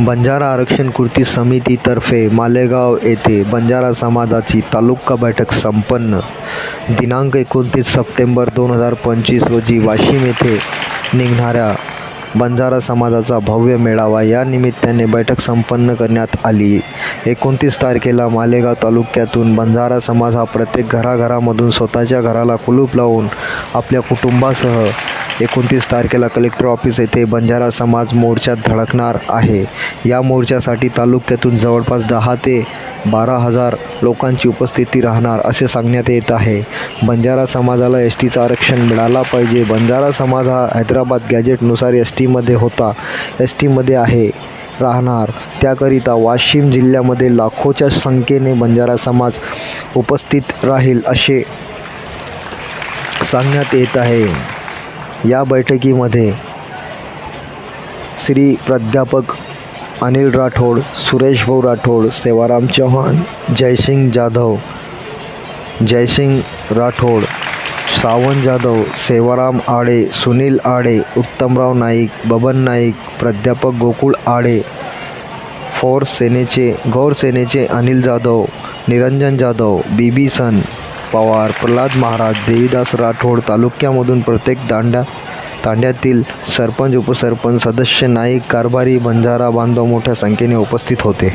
बंजारा आरक्षण कृती समितीतर्फे मालेगाव येथे बंजारा समाजाची तालुका बैठक संपन्न. दिनांक एकोणतीस सप्टेंबर दोन हजार पंचवीस रोजी वाशिम येथे निघणाऱ्या बंजारा समाजाचा भव्य मेळावा या निमित्ताने बैठक संपन्न करण्यात आली. एकोणतीस तारखेला मालेगाव तालुक्यातून बंजारा समाज हा प्रत्येक घराघरामधून स्वतःच्या घराला कुलूप लावून आपल्या कुटुंबासह एकोणतीस तारखेला कलेक्टर ऑफिस येथे बंजारा समाज मोर्चात धडकणार आहे. या मोर्चासाठी तालुक्यातून जवळपास दहा ते बारा हजार लोकांची उपस्थिती राहणार असे सांगण्यात येत आहे. बंजारा समाजाला एस टीचं आरक्षण मिळाला पाहिजे. बंजारा समाज हा हैदराबाद गॅजेटनुसार एस टीमध्ये होता. एस टीमध्ये आहे राहणार. त्याकरिता वाशिम जिल्ह्यामध्ये लाखोच्या संख्येने बंजारा समाज उपस्थित राहील असे सांगण्यात येत आहे. या बैठकीमध्ये श्री प्राध्यापक अनिल राठोड सुरेश भाऊ राठोड सेवाराम चव्हाण जयसिंग जाधव जयसिंग राठोड सावंत जाधव सेवाराम आडे सुनील आडे उत्तमराव नाईक बबन नाईक प्राध्यापक गोकुळ आडे फोर सेनेचे गौर सेनेचे अनिल जाधव निरंजन जाधव बीबी सन पवार प्रल्हाद महाराज देवीदास राठोड तालुक्यामधून प्रत्येक दांड्या तांड्यातील सरपंच उपसरपंच सदस्य नाईक कारभारी बंजारा बांधव मोठ्या संख्येने उपस्थित होते.